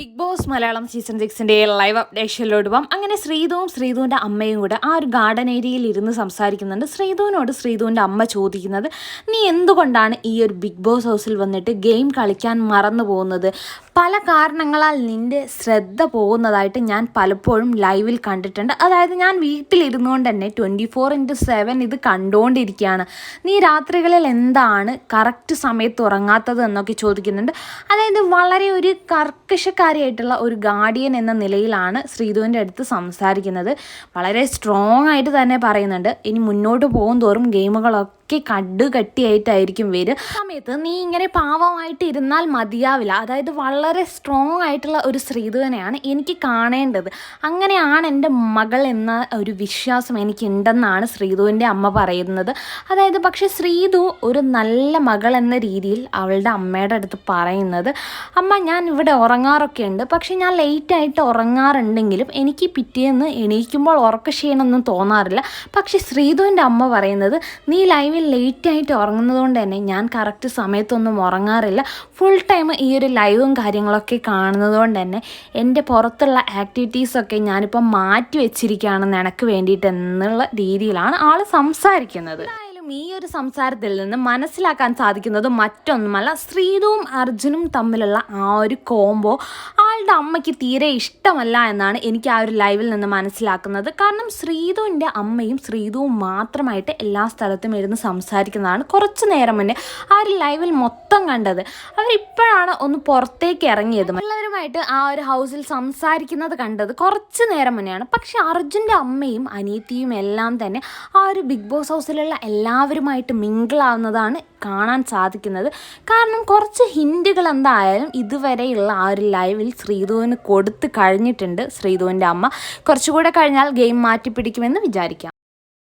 Big Boss Malayalam season സിക്സിന്റെ live അപ്ഡേഷനിലോട്ട് പോകാം അങ്ങനെ ശ്രീധുവും ശ്രീധുവിന്റെ അമ്മയും കൂടെ ആ ഒരു ഗാർഡൻ ഏരിയയിൽ ഇരുന്ന് സംസാരിക്കുന്നുണ്ട്. ശ്രീധുവിനോട് ശ്രീധുവിന്റെ അമ്മ ചോദിക്കുന്നത് നീ എന്തുകൊണ്ടാണ് ഈ ഒരു ബിഗ് ബോസ് ഹൗസിൽ വന്നിട്ട് ഗെയിം കളിക്കാൻ മറന്നു പോകുന്നത് പല കാരണങ്ങളാൽ നിന്റെ ശ്രദ്ധ പോകുന്നതായിട്ട് ഞാൻ പലപ്പോഴും ലൈവിൽ കണ്ടിട്ടുണ്ട്. അതായത് ഞാൻ വീട്ടിലിരുന്നുകൊണ്ട് തന്നെ ട്വന്റി ഫോർ ഇന്റു സെവൻ ഇത് കണ്ടുകൊണ്ടിരിക്കുകയാണ് നീ രാത്രികളിൽ എന്താണ് കറക്റ്റ് സമയത്ത് ഉറങ്ങാത്തത് എന്നൊക്കെ ചോദിക്കുന്നുണ്ട്. അതായത് വളരെ ഒരു കർക്കശക്കാരിയായിട്ടുള്ള ഒരു ഗാർഡിയൻ എന്ന നിലയിലാണ് ശ്രീധുവിന്റെ അടുത്ത് സംസാരിക്കുന്നത്. വളരെ സ്ട്രോങ് ആയിട്ട് തന്നെ പറയുന്നുണ്ട്. ഇനി മുന്നോട്ട് പോകും തോറും ഗെയിമുകളൊക്കെ കട് കട്ടിയായിട്ടായിരിക്കും വരിക. സമയത്ത് നീ ഇങ്ങനെ പാവമായിട്ട് ഇരുന്നാൽ മതിയാവില്ല. അതായത് വളരെ സ്ട്രോങ് ആയിട്ടുള്ള ഒരു ശ്രീധുവനെയാണ് എനിക്ക് കാണേണ്ടത്. അങ്ങനെയാണ് എന്റെ മകൾ എന്ന ഒരു വിശ്വാസം എനിക്കുണ്ടെന്നാണ് ശ്രീധുവിന്റെ അമ്മ പറയുന്നത്. അതായത് പക്ഷേ ശ്രീധു ഒരു നല്ല മകൾ എന്ന രീതിയിൽ അവളുടെ അമ്മയുടെ അടുത്ത് പറയുന്നത് അമ്മ ഞാൻ ഇവിടെ ഉറങ്ങാറൊക്കെ ഉണ്ട്. പക്ഷേ ഞാൻ ലേറ്റായിട്ട് ഉറങ്ങാറുണ്ടെങ്കിലും എനിക്ക് പിറ്റേന്ന് എണീക്കുമ്പോൾ ഉറക്കക്ഷീണമൊന്നും തോന്നാറില്ല. പക്ഷേ ശ്രീധുവിന്റെ അമ്മ പറയുന്നത് നീ ലൈവിൽ ലേറ്റായിട്ട് ഉറങ്ങുന്നത് കൊണ്ട് തന്നെ ഞാൻ കറക്റ്റ് സമയത്തൊന്നും ഉറങ്ങാറില്ല. ഫുൾ ടൈം ഈ ഒരു ലൈവും കാര്യങ്ങളൊക്കെ കാണുന്നത് കൊണ്ട് തന്നെ എന്റെ പുറത്തുള്ള ആക്ടിവിറ്റീസൊക്കെ ഞാനിപ്പോൾ മാറ്റി വെച്ചിരിക്കുകയാണെന്ന് എനക്ക് വേണ്ടിയിട്ട് എന്നുള്ള രീതിയിലാണ് ആൾ സംസാരിക്കുന്നത്. ഈ ഒരു സംസാരത്തിൽ നിന്ന് മനസ്സിലാക്കാൻ സാധിക്കുന്നത് മറ്റൊന്നുമല്ല ശ്രീതുവും അർജുനും തമ്മിലുള്ള ആ ഒരു കോംബോ ആളുടെ അമ്മയ്ക്ക് തീരെ ഇഷ്ടമല്ല എന്നാണ് എനിക്ക് ആ ഒരു ലൈവിൽ നിന്ന് മനസ്സിലാക്കുന്നത്. കാരണം ശ്രീതുവിന്റെ അമ്മയും ശ്രീധുവും മാത്രമായിട്ട് എല്ലാ സ്ഥലത്തും ഇരുന്ന് സംസാരിക്കുന്നതാണ് കുറച്ച് നേരം മുന്നേ ആ ഒരു ലൈവിൽ മൊത്തം കണ്ടത്. അവരിപ്പോഴാണ് ഒന്ന് പുറത്തേക്ക് ഇറങ്ങിയത്. മറ്റുള്ളവരുമായിട്ട് ആ ഒരു ഹൗസിൽ സംസാരിക്കുന്നത് കണ്ടത് കുറച്ച് നേരം മുന്നെയാണ്. പക്ഷെ അർജുന്റെ അമ്മയും അനിയത്തിയും എല്ലാം തന്നെ ആ ഒരു ബിഗ് ബോസ് ഹൗസിലുള്ള എല്ലാവരുമായിട്ട് മിങ്കിളാവുന്നതാണ് കാണാൻ സാധിക്കുന്നത്. കാരണം കുറച്ച് ഹിൻഡുകൾ എന്തായാലും ഇതുവരെയുള്ള ആ ഒരു ലൈവിൽ ശ്രീധുവിന് കൊടുത്തു കഴിഞ്ഞിട്ടുണ്ട് ശ്രീധുവിന്റെ അമ്മ. കുറച്ചുകൂടെ കഴിഞ്ഞാൽ ഗെയിം മാറ്റി പിടിക്കുമെന്ന് വിചാരിക്കാം.